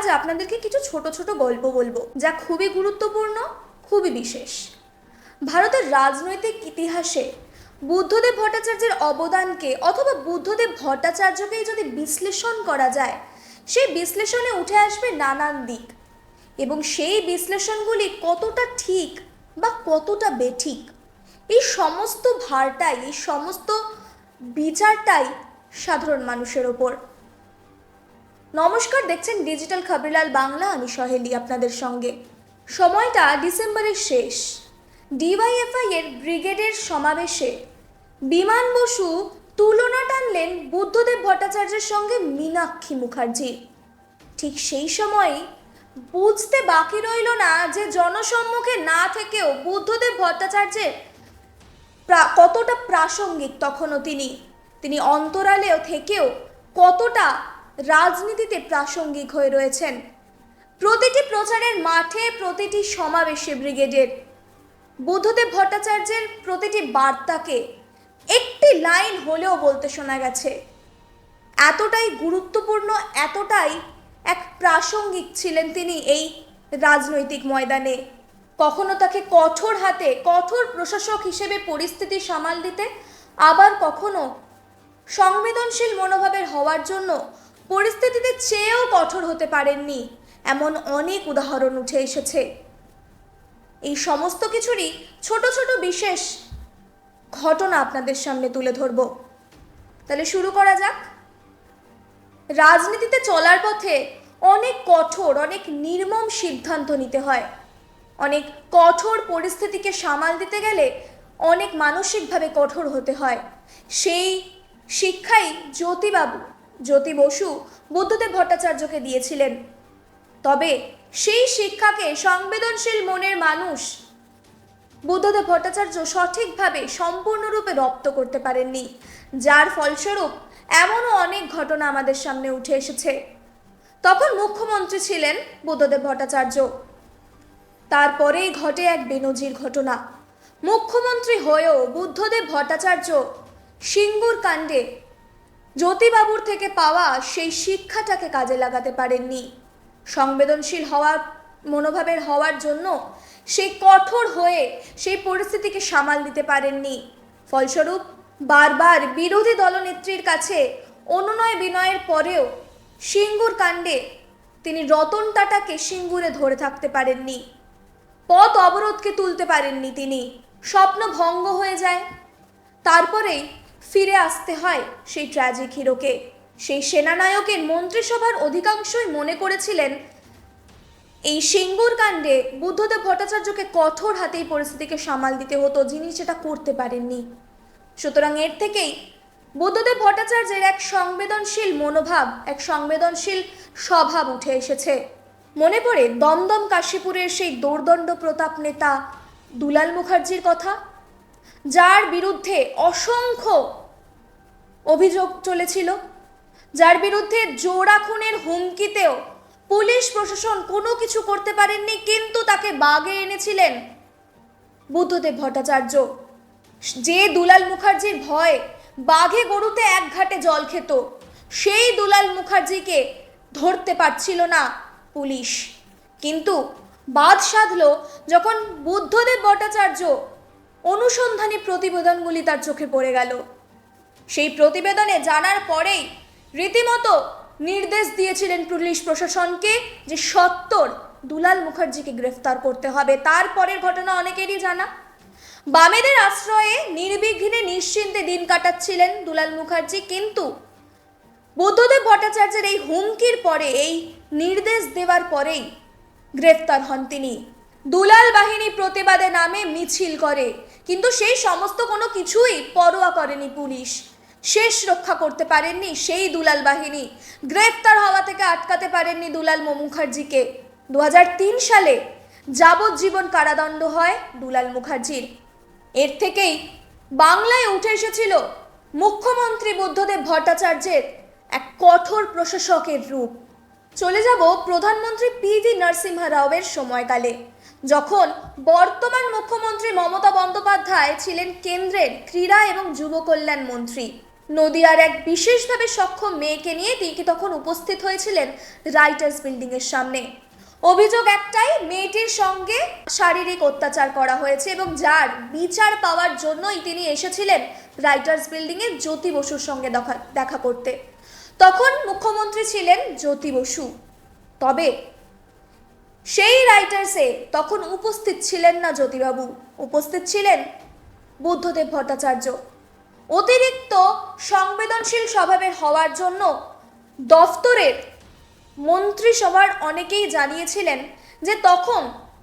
আজ আপনাদেরকে কিছু ছোট ছোট গল্প বলব যা খুবই গুরুত্বপূর্ণ, খুবই বিশেষ। ভারতের রাজনৈতিক ইতিহাসে বুদ্ধদেব ভট্টাচার্যের অবদানকে অথবা বুদ্ধদেব ভট্টাচার্যকেই যদি বিশ্লেষণ করা যায়, সেই বিশ্লেষণে উঠে আসবে নানান দিক। এবং সেই বিশ্লেষণগুলি কতটা ঠিক বা কতটা বেঠিক, এই সমস্ত ভারটাই, এই সমস্ত বিচারটাই সাধারণ মানুষের ওপর। নমস্কার, দেখছেন ডিজিটাল খবরিলাল বাংলা, আমি সহেলি আপনাদের সঙ্গে। সময়টা ডিসেম্বরের শেষ। ডিওয়াইএফআই এর ব্রিগেডের সমাবেশে বিমান বসু তুলনা টানলেন বুদ্ধদেব ভট্টাচার্যের সঙ্গে মীনাক্ষী মুখার্জি। ঠিক সেই সময় বুঝতে বাকি রইল না যে জনসম্মুখে না থেকেও বুদ্ধদেব ভট্টাচার্যের কতটা প্রাসঙ্গিক তখনও তিনি। তিনি অন্তরালেও থেকেও কতটা রাজনীতিতে প্রাসঙ্গিক হয়ে রয়েছেন। প্রতিটি প্রচারের মাঠে প্রতিটি সমাবেশে ব্রিগেডের। বুদ্ধদেব ভট্টাচার্যের প্রতিটি বার্তাকে একটি লাইন হলেও বলতে শোনা গেছে। এতটাই গুরুত্বপূর্ণ, এতটাই এক প্রাসঙ্গিক ছিলেন তিনি এই রাজনৈতিক ময়দানে। কখনো তাকে কঠোর হাতে, কঠোর প্রশাসক হিসেবে পরিস্থিতি সামাল দিতে, আবার কখনো সংবেদনশীল মনোভাবের হওয়ার জন্য পরিস্থিতিতে চেয়েও কঠোর হতে পারেননি। এমন অনেক উদাহরণ উঠে এসেছে। এই সমস্ত কিছুরই ছোট ছোট বিশেষ ঘটনা আপনাদের সামনে তুলে ধরব। তাহলে শুরু করা যাক। রাজনীতিতে চলার পথে অনেক কঠোর, অনেক নির্মম সিদ্ধান্ত নিতে হয়। অনেক কঠোর পরিস্থিতিকে সামাল দিতে গেলে অনেক মানসিকভাবে কঠোর হতে হয়। সেই শিক্ষাই জ্যোতিবাবু জ্যোতি বসু বুদ্ধদেব ভট্টাচার্যকে দিয়েছিলেন। তবে সেই শিক্ষাকে সংবেদনশীল মনের মানুষ বুদ্ধদেব ভট্টাচার্য সঠিকভাবে সম্পূর্ণরূপে রপ্ত করতে পারেননি, যার ফলস্বরূপ এমনও অনেক ঘটনা আমাদের সামনে উঠে এসেছে। তখন মুখ্যমন্ত্রী ছিলেন বুদ্ধদেব ভট্টাচার্য। তারপরেই ঘটে এক বেনজির ঘটনা। মুখ্যমন্ত্রী হয়েও বুদ্ধদেব ভট্টাচার্য সিঙ্গুর কাণ্ডে জ্যোতিবাবুর থেকে পাওয়া সেই শিক্ষাটাকে কাজে লাগাতে পারেননি। সংবেদনশীল হওয়ার, মনোভাবের হওয়ার জন্য সেই কঠোর হয়ে সেই পরিস্থিতিকে সামাল দিতে পারেননি। ফলস্বরূপ, বারবার বিরোধী দলনেত্রীর কাছে অনুনয় বিনয়ের পরেও সিঙ্গুর কাণ্ডে তিনি রতন টাটাকে সিঙ্গুরে ধরে থাকতে পারেননি। পথ অবরোধকে তুলতে পারেননি তিনি। স্বপ্ন ভঙ্গ হয়ে যায়। তারপরেই ফিরে আসতে হয় সেই ট্র্যাজিক হিরোকে সেই সেনানায়কের মন্ত্রিসভার অধিকাংশই মনে করেছিলেন, এই সিঙ্গুর কাণ্ডে বুদ্ধদেব ভট্টাচার্যকে কঠোর হাতেই পরিস্থিতিকে সামাল দিতে হতো, যিনি সেটা করতে পারেননি। সুতরাং এর থেকেই বুদ্ধদেব ভট্টাচার্যের এক সংবেদনশীল মনোভাব, এক সংবেদনশীল স্বভাব উঠে এসেছে। মনে পড়ে দমদম কাশীপুরের সেই দৌর্দণ্ড প্রতাপ নেতা দুলাল মুখার্জির কথা? যার বিরুদ্ধে অসংখ্য অভিযোগ চলেছিল, যার বিরুদ্ধে জোড়া খুনের হুমকিতেও পুলিশ প্রশাসন কোনো কিছু করতে পারেননি, কিন্তু তাকে বাগে এনেছিলেন বুদ্ধদেব ভট্টাচার্য। যে দুলাল মুখার্জির ভয়ে বাঘে গরুতে এক ঘাটে জল খেত, সেই দুলাল মুখার্জিকে ধরতে পারছিল না পুলিশ। কিন্তু বাদ সাধল যখন বুদ্ধদেব ভট্টাচার্য অনুসন্ধানী প্রতিবেদনগুলি তার চোখে পড়ে গেল। সেই প্রতিবেদনে জানার পরেই রীতিমতো নির্দেশ দিয়েছিলেন পুলিশ প্রশাসনকে যে সত্তর দুলাল মুখার্জিকে গ্রেফতার করতে হবে। তারপরের ঘটনা অনেকেরই জানা। বামেদের আশ্রয়ে নির্বিঘ্নে নিশ্চিন্তে দিন কাটাচ্ছিলেন দুলাল মুখার্জি, কিন্তু বুদ্ধদেব ভট্টাচার্যের এই হুমকির পরে, এই নির্দেশ দেওয়ার পরেই গ্রেফতার হন তিনি। দুলাল বাহিনী প্রতিবাদে নামে মিছিল করে, কিন্তু সেই সমস্ত কোনো কিছুই পরোয়া করেনি পুলিশ। শেষ রক্ষা করতে পারেননি সেই দুলাল বাহিনী। গ্রেফতার হওয়া থেকে আটকাতে পারেননি দুলাল মুখার্জিকে। দুহাজার তিন সালে যাবজ্জীবন কারাদণ্ড হয় দুলাল মুখার্জির। এর থেকেই বাংলায় উঠে এসেছিল মুখ্যমন্ত্রী বুদ্ধদেব ভট্টাচার্যের এক কঠোর প্রশাসকের রূপ। চলে যাব প্রধানমন্ত্রী পি ভি নরসিংহা রাওয়ের সময়কালে। যখন বর্তমান মুখ্যমন্ত্রী মমতা বন্দ্যোপাধ্যায় ছিলেন কেন্দ্রের ক্রীড়া এবং যুব কল্যাণ মন্ত্রী। নদিয়ার এক বিশেষভাবে সক্ষম মেয়েকে নিয়ে তিনি তখন উপস্থিত হয়েছিলেন রাইটার্স বিল্ডিং এর সামনে। অভিযোগ একটাই, মেয়েটির সঙ্গে শারীরিক অত্যাচার করা হয়েছে এবং যার বিচার পাওয়ার জন্যই তিনি এসেছিলেন রাইটার্স বিল্ডিং এ জ্যোতি বসুর সঙ্গে দেখা করতে। তখন মুখ্যমন্ত্রী ছিলেন জ্যোতি বসু। তবে সেই রাইটার্সে তখন উপস্থিত ছিলেন না জ্যোতিবাবু। উপস্থিত ছিলেন বুদ্ধদেব ভট্টাচার্য। অতিরিক্ত সংবেদনশীল স্বভাবের হওয়ার জন্য দফতরের মন্ত্রিসভার অনেকেই জানিয়েছিলেন যে তখন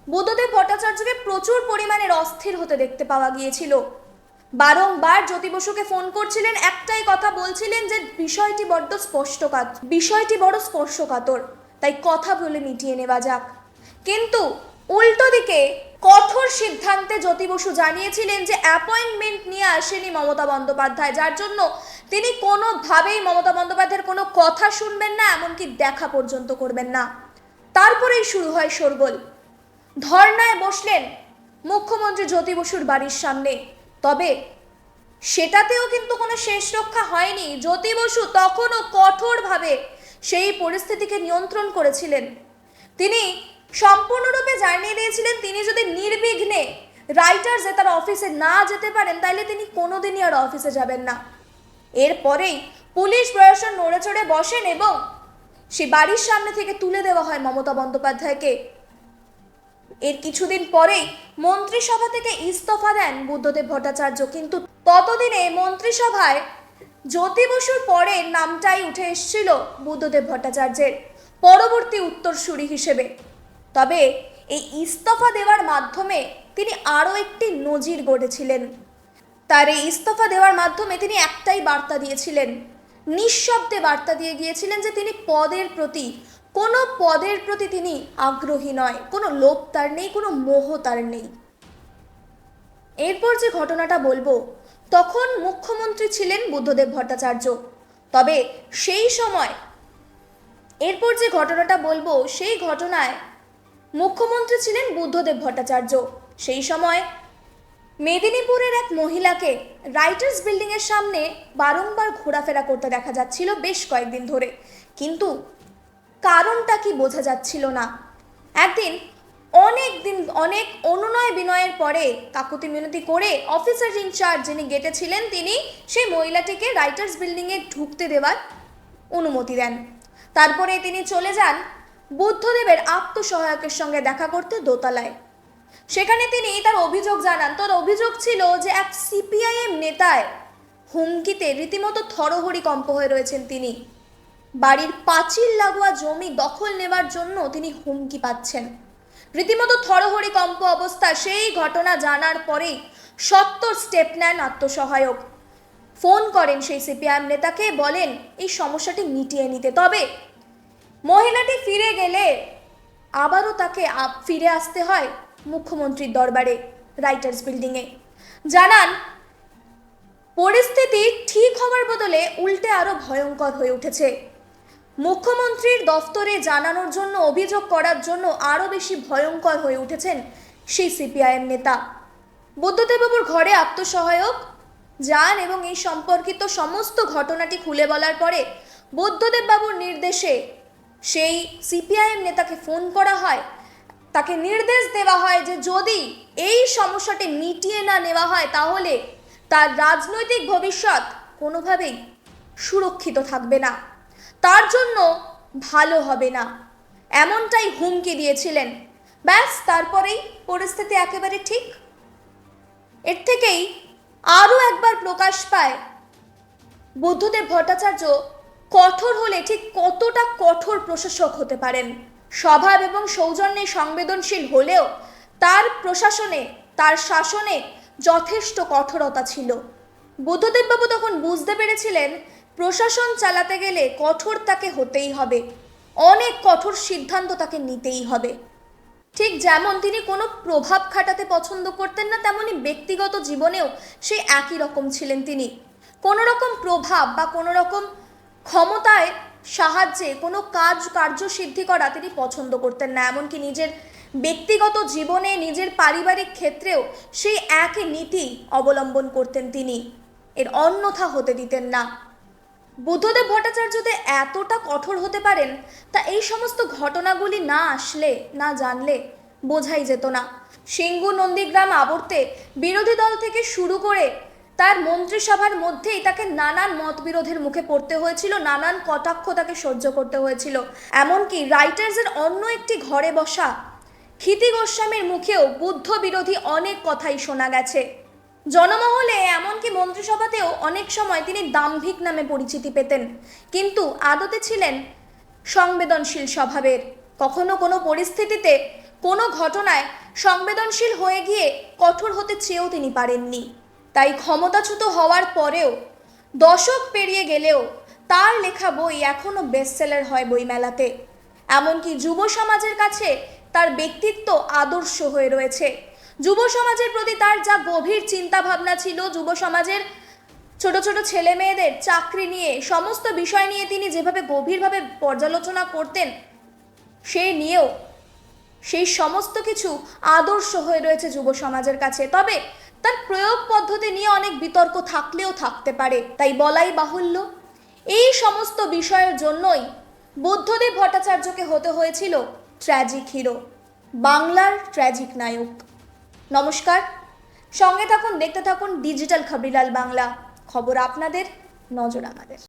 বুদ্ধদেব ভট্টাচার্যকে প্রচুর পরিমাণের অস্থির হতে দেখতে পাওয়া গিয়েছিল। বারংবার জ্যোতি বসুকে ফোন করছিলেন, একটাই কথা বলছিলেন যে বিষয়টি বড্ড স্পষ্টকাত বিষয়টি বড় স্পর্শকাতর। তাই কথা বলে মিটিয়ে নেওয়া যাক। কিন্তু উল্টো দিকে কঠোর সিদ্ধান্তে জ্যোতি বসু জানিয়েছিলেন যে অ্যাপয়েন্টমেন্ট নিয়ে আসেনি মমতা বন্দ্যোপাধ্যায়, যার জন্য তিনি কোনোভাবেই মমতা বন্দ্যোপাধ্যায়ের কোনো কথা শুনবেন না, এমনকি দেখা পর্যন্ত করবেন না। তারপরেই শুরু হয় শোরগোল। ধর্নায় বসলেন মুখ্যমন্ত্রী জ্যোতি বসুর বাড়ির সামনে। তবে সেটাতেও কিন্তু কোনো শেষ রক্ষা হয়নি। জ্যোতি বসু তখনও কঠোরভাবে সেই পরিস্থিতিকে নিয়ন্ত্রণ করেছিলেন। তিনি সম্পূর্ণরূপে জানিয়ে দিয়েছিলেন তিনি যদি নির্বিঘ্নে রাইটার্সে তার অফিসে না যেতে পারেন, তাহলে তিনি কোনোদিনই আর অফিসে যাবেন না। এরপরেই পুলিশ প্রশাসন নড়ে চড়ে বসেন এবং সে বাড়ির সামনে থেকে তুলে দেওয়া হয় মমতা বন্দ্যোপাধ্যায়কে। এর কিছুদিন পরেই মন্ত্রিসভা থেকে ইস্তফা দেন বুদ্ধদেব ভট্টাচার্য, কিন্তু ততদিনে মন্ত্রিসভায় জ্যোতি বসুর পরে নামটাই উঠে এসেছিল বুদ্ধদেব ভট্টাচার্যের পরবর্তী উত্তরসূরি হিসেবে। তবে এই ইস্তফা দেওয়ার মাধ্যমে তিনি আরও একটি নজির গড়েছিলেন। তার এই ইস্তফা দেওয়ার মাধ্যমে তিনি একটাই বার্তা দিয়েছিলেন। নিঃশব্দে বার্তা দিয়ে গিয়েছিলেন যে তিনি পদের প্রতি, কোনো পদের প্রতি তিনি আগ্রহী নয়। কোনো লোভ তার নেই, কোনো মোহ তার নেই। এরপর যে ঘটনাটা বলব, তখন মুখ্যমন্ত্রী ছিলেন বুদ্ধদেব ভট্টাচার্য। তবে সেই সময় এরপর যে ঘটনাটা বলব, সেই ঘটনায় মুখ্যমন্ত্রী ছিলেন বুদ্ধদেব ভট্টাচার্য। সেই সময় মেদিনীপুরের এক মহিলাকে রাইটার্স বিল্ডিংয়ের সামনে বারংবার ঘোরাফেরা করতে দেখা যাচ্ছিল বেশ কয়েকদিন ধরে। কিন্তু কারণটা কি বোঝা যাচ্ছিল না। একদিন অনেক দিন, অনেক অনুনয় বিনয়ের পরে কাকুতি মিনতি করে অফিসার ইনচার্জ যিনি গেটে ছিলেন, তিনি সেই মহিলাটিকে রাইটার্স বিল্ডিংয়ে ঢুকতে দেওয়ার অনুমতি দেন। তারপরে তিনি চলে যান বুদ্ধদেবের আত্মসহায়কের সঙ্গে দেখা করতে দোতলায়। সেখানে তিনি তার অভিযোগ জানান। তার অভিযোগ ছিল যে এক সিপিআইএম নেতায় হুমকিতে রীতিমতো থরহরি কম্প হয়ে রয়েছেন তিনি। বাড়ির পাঁচিল লাগোয়া জমি দখল নেবার জন্য তিনি হুমকি পাচ্ছেন। রীতিমতো থরহরি কম্প অবস্থা সেই ঘটনা জানার পরেই সত্তর স্টেপ নেন আত্মসহায়ক। ফোন করেন সেই সিপিআইএম নেতাকে, বলেন, এই সমস্যাটি মিটিয়ে নিতে। তবে মহিলাটি ফিরে গেলে আবারও তাকে ফিরে আসতে হয় মুখ্যমন্ত্রীর দরবারে, রাইটার্স বিল্ডিংয়ে। জানান, পরিস্থিতি ঠিক হওয়ার বদলে উল্টে আরও ভয়ঙ্কর হয়ে উঠেছে। মুখ্যমন্ত্রীর দফতরে জানানোর জন্য, অভিযোগ করার জন্য আরও বেশি ভয়ঙ্কর হয়ে উঠেছেন সেই সিপিআইএম নেতা। বুদ্ধদেববাবুর ঘরে আত্মসহায়ক যান এবং এই সম্পর্কিত সমস্ত ঘটনাটি খুলে বলার পরে বুদ্ধদেববাবুর নির্দেশে সেই সিপিআইএম নেতাকে ফোন করা হয়, তাকে নির্দেশ দেওয়া হয় যে যদি এই সমস্যাটি মিটিয়ে না নেওয়া হয়, তাহলে তার রাজনৈতিক ভবিষ্যৎ কোনোভাবেই সুরক্ষিত থাকবে না। তার জন্য ভালো হবে না। এমনটাই হুমকি দিয়েছিলেন। ব্যাস, তারপরেই পরিস্থিতি একেবারে ঠিক। এর থেকেই আরও একবার প্রকাশ পায় বুদ্ধদেব ভট্টাচার্য কঠোর হলে ঠিক কতটা কঠোর প্রশাসক হতে পারেন? স্বভাব এবং সৌজন্যে সংবেদনশীল হলেও তার প্রশাসনে, তার শাসনে যথেষ্ট কঠোরতা ছিল। বুদ্ধদেববাবু তখন বুঝতে পেরেছিলেন, প্রশাসন চালাতে গেলে কঠোর তাকে হতেই হবে। অনেক কঠোর সিদ্ধান্ত তাকে নিতেই হবে। ঠিক যেমন তিনি কোনো প্রভাব খাটাতে পছন্দ করতেন না, তেমনি ব্যক্তিগত জীবনেও সেই একই রকম ছিলেন তিনি। কোনো রকম প্রভাব বা কোনো রকম ক্ষমতায় সাহায্যে কোনো কাজ কার্যসিদ্ধি করা তিনি পছন্দ করতেন না। এমনকি নিজের ব্যক্তিগত জীবনে, নিজের পারিবারিক ক্ষেত্রেও সেই একই নীতি অবলম্বন করতেন তিনি। এর অন্যথা হতে দিতেন না। বুদ্ধদেব ভট্টাচার্য যে এতটা কঠোর হতে পারেন, তা এই সমস্ত ঘটনাগুলি না আসলে, না জানলে বোঝাই যেত না। সিঙ্গু নন্দীগ্রাম আবর্তে বিরোধী দল থেকে শুরু করে তার মন্ত্রিসভার মধ্যেই তাকে নানান মতবিরোধের মুখে পড়তে হয়েছিল, নানান কটাক্ষ তাকে সহ্য করতে হয়েছিল। এমনকি রাইটার্সের অন্য একটি ঘরে বসা ক্ষিতি গোস্বামীর মুখেও বুদ্ধ বিরোধী অনেক কথাই শোনা গেছে। জনমহলে এমনকি মন্ত্রিসভাতেও অনেক সময় তিনি দাম্ভিক নামে পরিচিতি পেতেন। কিন্তু আদতে ছিলেন সংবেদনশীল স্বভাবের। কখনো কোনো পরিস্থিতিতে কোনো ঘটনায় সংবেদনশীল হয়ে গিয়ে কঠোর হতে চেয়েও তিনি পারেননি। তাই ক্ষমতাচ্যুত হওয়ার পরেও দশক পেরিয়ে গেলেও তার লেখা বই এখনও বেস্টসেলার হয় বইমেলাতে। এমনকি যুব সমাজের কাছে তার ব্যক্তিত্ব আদর্শ হয়ে রয়েছে। যুব সমাজের প্রতি তার যা গভীর চিন্তা ভাবনা ছিল, যুব সমাজের ছোট ছোট ছেলে মেয়েদের চাকরি নিয়ে, সমস্ত বিষয় নিয়ে তিনি যেভাবে গভীরভাবে পর্যালোচনা করতেন, সে নিয়েও সেই সমস্ত কিছু আদর্শ হয়ে রয়েছে যুব সমাজের কাছে। তবে তার প্রয়োগ পদ্ধতি নিয়ে অনেক বিতর্ক থাকলেও থাকতে পারে, তাই বলাই বাহুল্য। এই সমস্ত বিষয়ের জন্যই বুদ্ধদেব ভট্টাচার্যকে হতে হয়েছিল ট্র্যাজিক হিরো বাংলার ট্র্যাজিক নায়ক। নমস্কার, সঙ্গে থাকুন, দেখতে থাকুন ডিজিটাল খবরিলাল বাংলা খবর আপনাদের, নজর আমাদের।